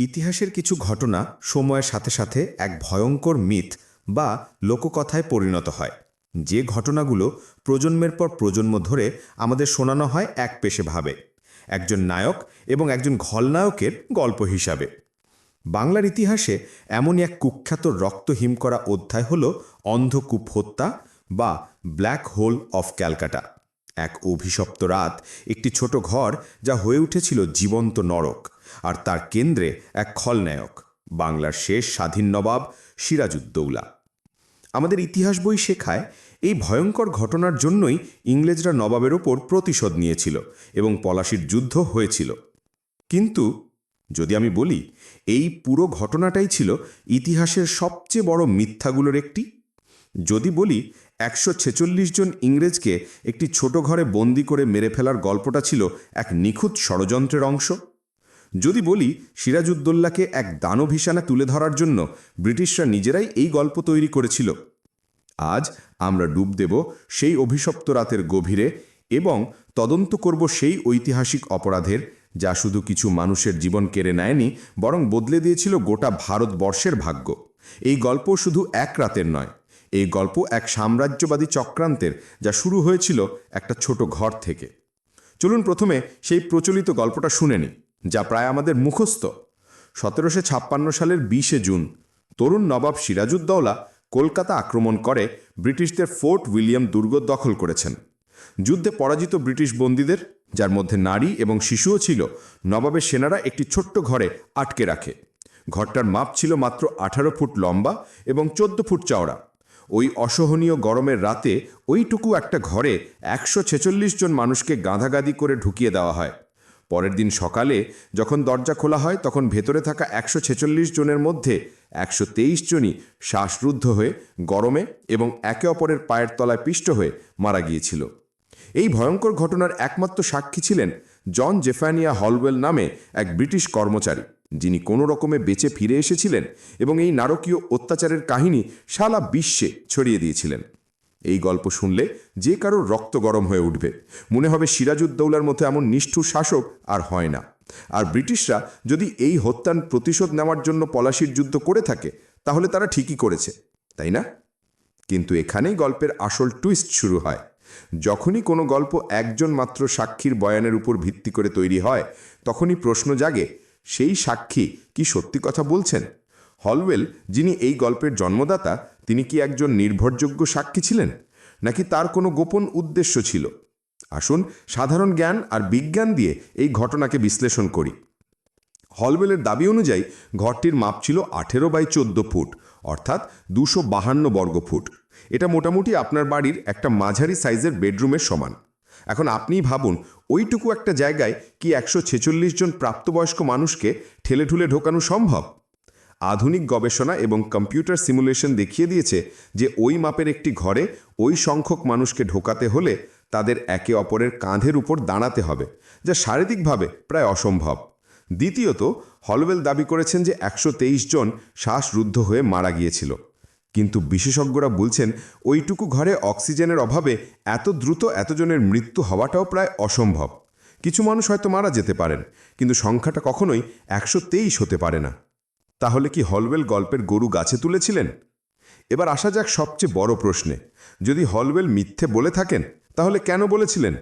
ইতিহাসের কিছু ঘটনা সময়ের সাথে সাথে এক ভয়ঙ্কর মিথ বা লোককথায় পরিণত হয়। যে ঘটনাগুলো প্রজন্মের পর প্রজন্ম ধরে আমাদের শোনানো হয় এক পেশে ভাবে, একজন নায়ক এবং একজন ঘলনায়কের গল্প হিসাবে। বাংলার ইতিহাসে এমনই এক কুখ্যাত রক্তহিম করা অধ্যায় হল অন্ধকূপ হত্যা বা ব্ল্যাক হোল অফ ক্যালকাটা। এক অভিশপ্ত রাত, একটি ছোট ঘর যা হয়ে উঠেছিল জীবন্ত নরক। আর তার কেন্দ্রে এক খলনায়ক, বাংলার শেষ স্বাধীন নবাব সিরাজউদ্দৌলা। আমাদের ইতিহাস বই শেখায় এই ভয়ঙ্কর ঘটনার জন্যই ইংরেজরা নবাবের ওপর প্রতিশোধ নিয়েছিল এবং পলাশির যুদ্ধ হয়েছিল। কিন্তু যদি আমি বলি, এই পুরো ঘটনাটাই ছিল ইতিহাসের সবচেয়ে বড় মিথ্যাগুলোর একটি। যদি বলি, একশো ছেচল্লিশ জন ইংরেজকে একটি ছোট ঘরে বন্দি করে মেরে ফেলার গল্পটা ছিল এক নিখুঁত ষড়যন্ত্রের অংশ। যদি বলি সিরাজউদ্দৌল্লাকে এক দানব হিসানে তুলে ধরার জন্য ব্রিটিশরা নিজেরাই এই গল্প তৈরি করেছিল। আজ আমরা ডুব দেব সেই অভিশপ্ত রাতের গভীরে এবং তদন্ত করব সেই ঐতিহাসিক অপরাধের, যা শুধু কিছু মানুষের জীবন কেড়ে নেয়নি, বরং বদলে দিয়েছিল গোটা ভারতবর্ষের ভাগ্য। এই গল্প শুধু এক রাতের নয়, এই গল্প এক সাম্রাজ্যবাদী চক্রান্তের, যা শুরু হয়েছিল একটা ছোট ঘর থেকে। চলুন প্রথমে সেই প্রচলিত গল্পটা শুনে নিই। যা প্রায় আমাদের মুখস্থ। সতেরোশো ছাপ্পান্ন সালের বিশে জুন, তরুণ নবাব সিরাজউদ্দৌলা কলকাতা আক্রমণ করে ব্রিটিশদের ফোর্ট উইলিয়াম দুর্গ দখল করেছেন। যুদ্ধে পরাজিত ব্রিটিশ বন্দীদের, যার মধ্যে নারী এবং শিশুও ছিল, নবাবের সেনারা একটি ছোট্ট ঘরে আটকে রাখে। ঘরটার মাপ ছিল মাত্র আঠারো ফুট লম্বা এবং চোদ্দ ফুট চওড়া। ওই অসহনীয় গরমের রাতে ওইটুকু একটা ঘরে একশো ছেচল্লিশ জন মানুষকে গাঁধাগাদি করে ঢুকিয়ে দেওয়া হয়। পরের দিন সকালে যখন দরজা খোলা হয়, তখন ভেতরে থাকা একশো ছেচল্লিশ জনের মধ্যে একশো তেইশ জনই শ্বাসরুদ্ধ হয়ে গরমে এবং একে অপরের পায়ের তলায় পিষ্ট হয়ে মারা গিয়েছিল। এই ভয়ঙ্কর ঘটনার একমাত্র সাক্ষী ছিলেন জন জেফানিয়া হলওয়েল নামে এক ব্রিটিশ কর্মচারী, যিনি কোনো রকমে বেঁচে ফিরে এসেছিলেন এবং এই নারকীয় অত্যাচারের কাহিনী সারা বিশ্বে ছড়িয়ে দিয়েছিলেন। এই গল্প শুনলে যে কারোর রক্ত গরম হয়ে উঠবে। মনে হবে সিরাজউদ্দৌলার মতো এমন নিষ্ঠুর শাসক আর হয় না। আর ব্রিটিশরা যদি এই হত্যার প্রতিশোধ নেওয়ার জন্য পলাশির যুদ্ধ করে থাকে, তাহলে তারা ঠিকই করেছে, তাই না? কিন্তু এখানেই গল্পের আসল টুইস্ট শুরু হয়। যখনই কোনো গল্প একজন মাত্র সাক্ষীর বয়ানের উপর ভিত্তি করে তৈরি হয়, তখনই প্রশ্ন জাগে, সেই সাক্ষী কি সত্যি কথা বলছেন? হলওয়েল, যিনি এই গল্পের জন্মদাতা তিনি কি একজন নির্ভরযোগ্য সাক্ষী ছিলেন? নাকি তার কোনো গোপন উদ্দেশ্য ছিল? আসুন সাধারণ জ্ঞান আর বিজ্ঞান দিয়ে এই ঘটনাকে বিশ্লেষণ করি। হলওয়েলের দাবি অনুযায়ী, ঘরটির মাপ ছিল আঠেরো বাই চোদ্দ ফুট, অর্থাৎ দুশো বাহান্ন বর্গ ফুট। এটা মোটামুটি আপনার বাড়ির একটা মাঝারি সাইজের বেডরুমের সমান। এখন আপনিই ভাবুন, ওইটুকু একটা জায়গায় কি একশো ছেচল্লিশ জন প্রাপ্তবয়স্ক মানুষকে ঠেলে ঠুলে ঢোকানো সম্ভব? আধুনিক গবেষণা এবং কম্পিউটার সিমুলেশন দেখিয়ে দিয়েছে যে ওই মাপের একটি ঘরে ওই সংখ্যক মানুষকে ঢোকাতে হলে তাদের একে অপরের কাঁধের উপর দাঁড়াতে হবে, যা শারীরিকভাবে প্রায় অসম্ভব। দ্বিতীয়ত, হলওয়েল দাবি করেছেন যে একশো তেইশ জন শ্বাসরুদ্ধ হয়ে মারা গিয়েছিল। কিন্তু বিশেষজ্ঞরা বলছেন, ওইটুকু ঘরে অক্সিজেনের অভাবে এত দ্রুত এতজনের মৃত্যু হওয়াটাও প্রায় অসম্ভব। কিছু মানুষ হয়তো মারা যেতে পারেন, কিন্তু সংখ্যাটা কখনোই একশো তেইশ হতে পারে না। তাহলে কি হলওয়েল গল্পের গরু গাছে তুলেছিলেন? এবার আসা যাক সবচেয়ে বড় প্রশ্নে। যদি হলওয়েল মিথ্যে বলে থাকেন, তাহলে কেন বলেছিলেন?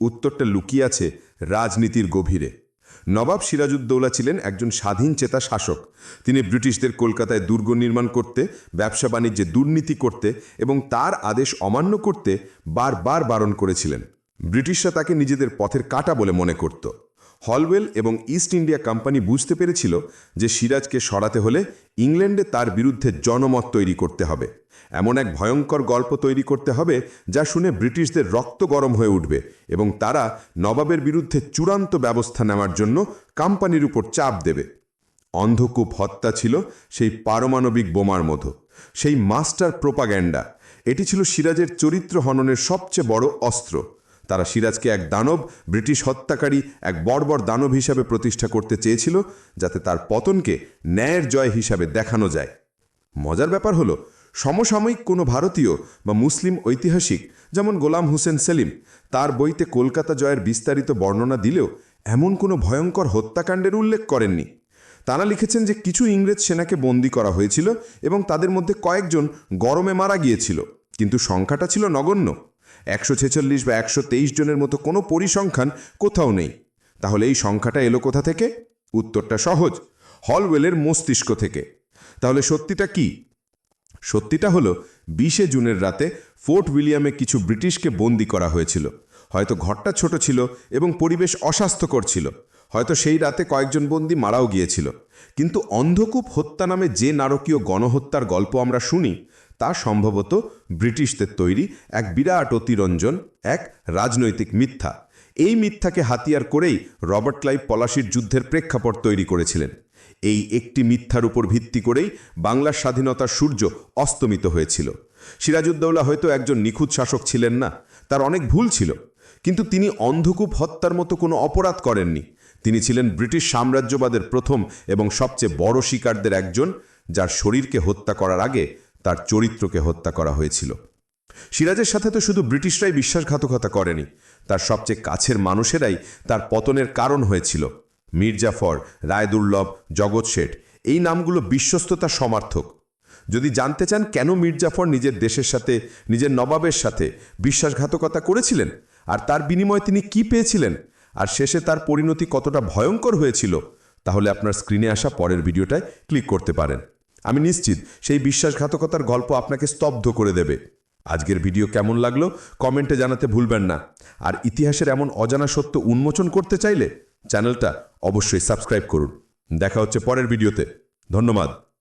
উত্তরটা লুকিয়ে আছে রাজনীতির গভীরে। নবাব সিরাজউদ্দৌলা ছিলেন একজন স্বাধীন চেতা শাসক। তিনি ব্রিটিশদের কলকাতায় দুর্গ নির্মাণ করতে, ব্যবসা বাণিজ্যে দুর্নীতি করতে এবং তার আদেশ অমান্য করতে বারবার বারণ করেছিলেন। ব্রিটিশরা তাকে নিজেদের পথের কাটা বলে মনে করত। হলওয়েল এবং ইস্ট ইন্ডিয়া কোম্পানি বুঝতে পেরেছিল যে সিরাজকে সরাতে হলে ইংল্যান্ডে তার বিরুদ্ধে জনমত তৈরি করতে হবে। এমন এক ভয়ঙ্কর গল্প তৈরি করতে হবে যা শুনে ব্রিটিশদের রক্ত গরম হয়ে উঠবে এবং তারা নবাবের বিরুদ্ধে চূড়ান্ত ব্যবস্থা নেওয়ার জন্য কোম্পানির উপর চাপ দেবে। অন্ধকূপ হত্যা ছিল সেই পারমাণবিক বোমার মতো। সেই মাস্টার প্রোপাগ্যান্ডা, এটি ছিল সিরাজের চরিত্র হননের সবচেয়ে বড় অস্ত্র। তারা সিরাজকে এক দানব, ব্রিটিশ হত্যাকারী, এক বর্বর দানব হিসাবে প্রতিষ্ঠা করতে চেয়েছিল যাতে তার পতনকে ন্যায়ের জয় হিসাবে দেখানো যায়। মজার ব্যাপার হলো, সমসাময়িক কোনো ভারতীয় বা মুসলিম ঐতিহাসিক, যেমন গোলাম হোসেন সেলিম, তার বইতে কলকাতা জয়ের বিস্তারিত বর্ণনা দিলেও এমন কোনো ভয়ঙ্কর হত্যাকাণ্ডের উল্লেখ করেননি। তারা লিখেছেন যে কিছু ইংরেজ সেনাকে বন্দি করা হয়েছিল এবং তাদের মধ্যে কয়েকজন গরমে মারা গিয়েছিল, কিন্তু সংখ্যাটা ছিল নগণ্য। একশো ছেচল্লিশ বা একশো তেইশ জনের মতো কোনো পরিসংখ্যান কোথাও নেই। তাহলে এই সংখ্যাটা এলো কোথা থেকে? উত্তরটা সহজ, হলওয়েলের মস্তিষ্ক থেকে। তাহলে সত্যিটা কি? সত্যিটা হলো, বিশে জুনের রাতে ফোর্ট উইলিয়ামে কিছু ব্রিটিশকে বন্দি করা হয়েছিল। হয়তো ঘরটা ছোট ছিল এবং পরিবেশ অস্বাস্থ্যকর ছিল। হয়তো সেই রাতে কয়েকজন বন্দি মারাও গিয়েছিল। কিন্তু অন্ধকূপ হত্যা নামে যে নারকীয় গণহত্যার গল্প আমরা শুনি, তা সম্ভবত ব্রিটিশদের তৈরি এক বিরাট অতিরঞ্জন, এক রাজনৈতিক মিথ্যা। এই মিথ্যাকে হাতিয়ার করেই রবার্ট ক্লাইভ পলাশির যুদ্ধের প্রেক্ষাপট তৈরি করেছিলেন। এই একটি মিথ্যার উপর ভিত্তি করেই বাংলার স্বাধীনতার সূর্য অস্তমিত হয়েছিল। সিরাজউদ্দৌলা হয়তো একজন নিখুঁত শাসক ছিলেন না, তার অনেক ভুল ছিল। কিন্তু তিনি অন্ধকূপ হত্যার মতো কোনো অপরাধ করেননি। তিনি ছিলেন ব্রিটিশ সাম্রাজ্যবাদের প্রথম এবং সবচেয়ে বড় শিকারদের একজন, যার শরীরকে হত্যা করার আগে তার চরিত্রকে হত্যা করা হয়েছিল। সিরাজের সাথে তো শুধু ব্রিটিশরাই বিশ্বাসঘাতকতা করেনি, তার সবচেয়ে কাছের মানুষেরাই তার পতনের কারণ হয়েছিল। মীরজাফর রায়দুর্লভ জগৎ শেঠ, এই নামগুলো বিশ্বস্ততা সমার্থক। যদি জানতে চান কেন মীরজাফর নিজের দেশের সাথে, নিজের নবাবের সাথে বিশ্বাসঘাতকতা করেছিলেন, আর তার বিনিময়ে তিনি কি পেয়েছিলেন আর শেষে তার পরিণতি কতটা ভয়ঙ্কর হয়েছিল, তাহলে আপনার স্ক্রিনে আসা পরের ভিডিওটায় ক্লিক করতে পারেন। আমি নিশ্চিত সেই বিশ্বাসঘাতকতার গল্প আপনাকে স্তব্ধ করে দেবে। আজকের ভিডিও কেমন লাগল, কমেন্টে জানাতে ভুলবেন না। আর ইতিহাসের এমন অজানা সত্য উন্মোচন করতে চাইলে, চ্যানেলটা অবশ্যই সাবস্ক্রাইব করুন। দেখা হচ্ছে পরের ভিডিওতে। ধন্যবাদ।